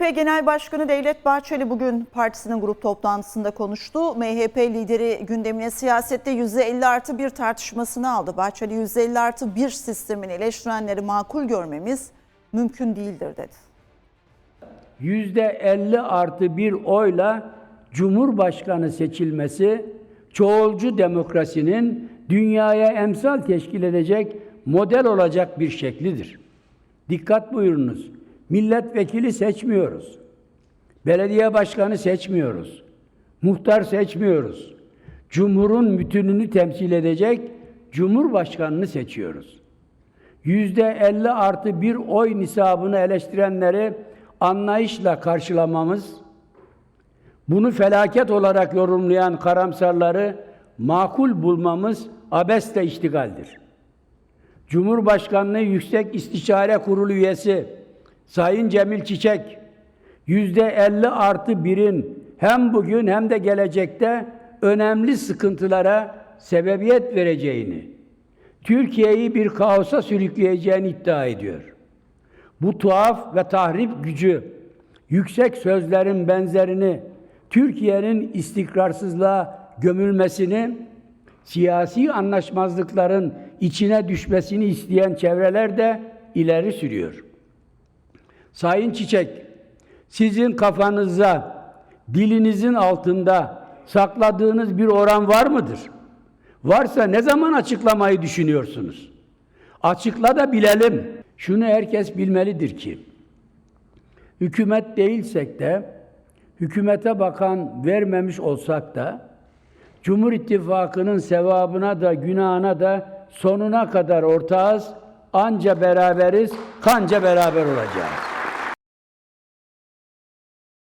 MHP Genel Başkanı Devlet Bahçeli bugün partisinin grup toplantısında konuştu. MHP lideri gündemine siyasette %50 artı bir tartışmasını aldı. Bahçeli %50 artı bir sistemini eleştirenleri makul görmemiz mümkün değildir dedi. yüzde 50 artı bir oyla Cumhurbaşkanı seçilmesi çoğulcu demokrasinin dünyaya emsal teşkil edecek model olacak bir şeklidir. Dikkat buyurunuz. Milletvekili seçmiyoruz. Belediye başkanı seçmiyoruz. Muhtar seçmiyoruz. Cumhurun bütününü temsil edecek Cumhurbaşkanını seçiyoruz yüzde 50 artı bir oy nisabını eleştirenleri anlayışla karşılamamız, bunu felaket olarak yorumlayan karamsarları makul bulmamız abesle iştigaldir. Cumhurbaşkanlığı Yüksek İstişare Kurulu üyesi Sayın Cemil Çiçek, yüzde 50 artı birin hem bugün hem de gelecekte önemli sıkıntılara sebebiyet vereceğini, Türkiye'yi bir kaosa sürükleyeceğini iddia ediyor. Bu tuhaf ve tahrip gücü, yüksek sözlerin benzerini Türkiye'nin istikrarsızlığa gömülmesini, siyasi anlaşmazlıkların içine düşmesini isteyen çevreler de ileri sürüyor. Sayın Çiçek, sizin kafanızda, dilinizin altında sakladığınız bir oran var mıdır? Varsa ne zaman açıklamayı düşünüyorsunuz? Açıkla da bilelim. Şunu herkes bilmelidir ki, hükümet değilsek de, hükümete bakan vermemiş olsak da, Cumhur İttifakı'nın sevabına da günahına da sonuna kadar ortağız, anca beraberiz, kanca beraber olacağız.